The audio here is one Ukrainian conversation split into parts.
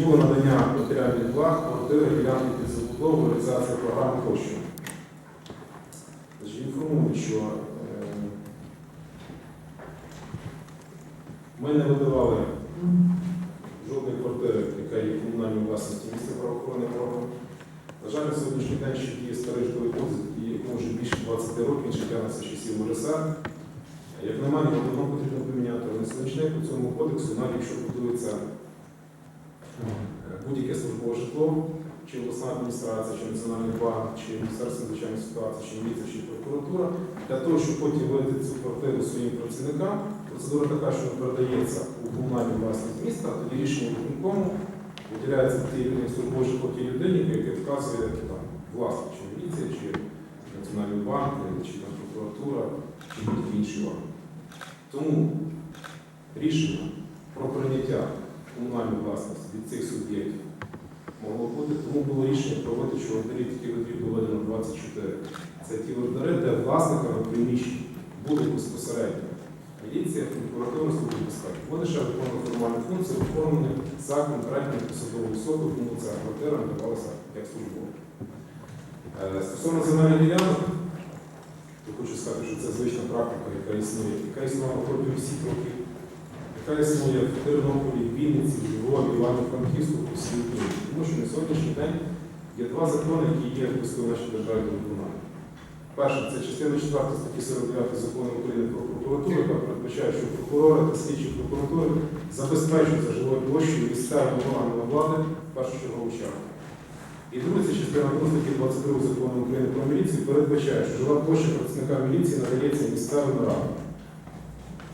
Надання матеріальних благ, квартири, ділянки під забудову, реалізація програм тощо. Інформую, що е, ми не видавали жодної квартири, яка є в комунальній власності місця правоохоронних органів. На жаль, на сьогоднішній день ще діє старий житловий кодекс, якому вже більше 20 років, він ще тягнеться часів УРСР. Як на мене, давно потрібно поміняти. На сьогоднішній по цьому кодексу, навіть якщо будується будь-яке службове житло, чи обласна адміністрація, чи Національний банк, чи Міністерство надзвичайної ситуації, чи міліція, чи прокуратура, для того, щоб потім видати цю квартиру своїм працівникам, процедура така, що передається у комунальну власність міста, тоді рішення виконкому виділяється службове житло тій людині, яке вказує там, власник, чи міліція, чи Національний банк, чи там, прокуратура, чи будь-який інший орган. Тому рішення про прийняття комунальної власності від цих суб'єктів могло бути, тому було рішення про видачу ордерів, які ордерів доведено 24. Це ті ордери, де власниками приміщень буде безпосередньо міліція, прокуратура служба безпеки. Вони ще виконують формальну функцію, оформлені за конкретною посадовою особою, тому ця квартира надавалася як службова. Е, Стосовно земельних ділянок, то хочу сказати, що це звична практика, яка існує, яка існувала протягом всіх років, яка існує в Тернополі, Вінниці, Львові, Івано-Франківську, Україні. Тому що на сьогоднішній день є два закони, які є в нашій державі до виконання. Перше, це частина 4 статті 49 закону України про прокуратуру, яка передбачає, що прокурори та слідчі прокуратури забезпечуються жилою площею місцевими органами влади в першу чергу чергу. І друге, це частина 2 статті 22 закону України про міліцію передбачає, що жила площа працівника міліції надається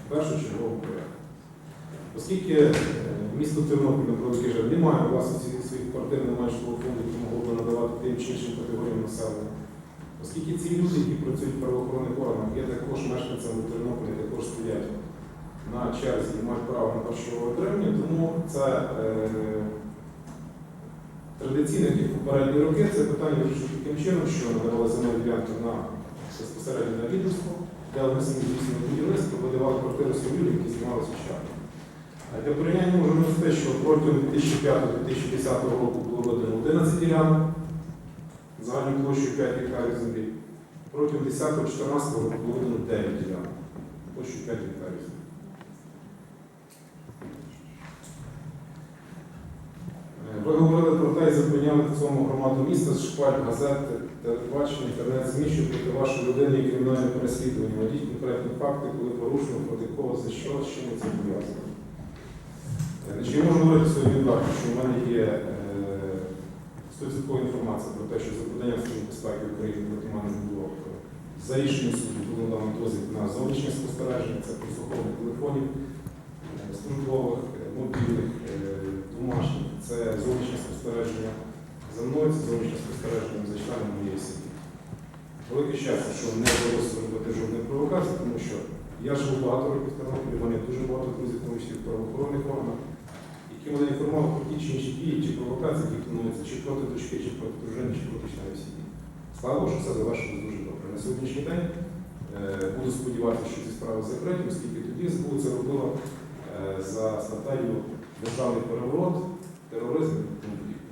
в першу чергу порядку. Оскільки е, місто Тернопіль, на превеликий жаль, не має власності своїх квартир, житлового фонду, які могло б надавати тим чи іншим категоріям населення. Оскільки ці люди, які працюють в правоохоронних органах, є також мешканцями Тернополя, також стоять на черзі і мають право на першого отримання, тому це е, традиційно, як в попередні роки, це питання вирішує таким чином, що надавали земельні ділянки на безпосередньо на відомство, де вони самі здійснювали будівництво, видавали квартири своїм людям, які знімалися чарти. А для порівняння можемо сказати, що протягом 2005-2010 року було видано 11 ділянок, загальною площею 5 гектарів землі. Протягом 10-14 року було видано 9 ділянок, площею 5 гектарів землі. Е, Ви говорили про те і зупиняли в цьому громаду міста з шпаль, газет, телебачення, інтернет-ЗМІ, що проти вашої людини є кримінальне переслідування. Навіть конкретні факти, коли порушено, проти кого, за що, з чим це пов'язано. Е, я можу говорити собі відверто, що в мене є е, 100% інформація про те, що за поданням Служби безпеки України проти мене було е, за рішенням суду було надано дозвіл на зовнішнє спостереження, це прослуховування телефонів е, службових, е, мобільних, е, домашніх, це зовнішнє спостереження за мною, це зовнішнє спостереження за членами моєї сім'ї. Велике щастя, що не вдалося зробити жодної провокації, тому що я живу багато років в Тернополі, в мене дуже багато друзів, тому що в правоохоронних органах, які мене інформували про ті чи інші дії, чи провокації, які плануються чи проти дочки, чи проти дружини, чи проти члена сім'ї. Слава Богу, що все завершилось дуже добре. На сьогоднішній день е, буду сподіватися, що ці справи закриті, оскільки тоді СБУ це робило е, за статтею державний переворот, тероризм і тому подібне.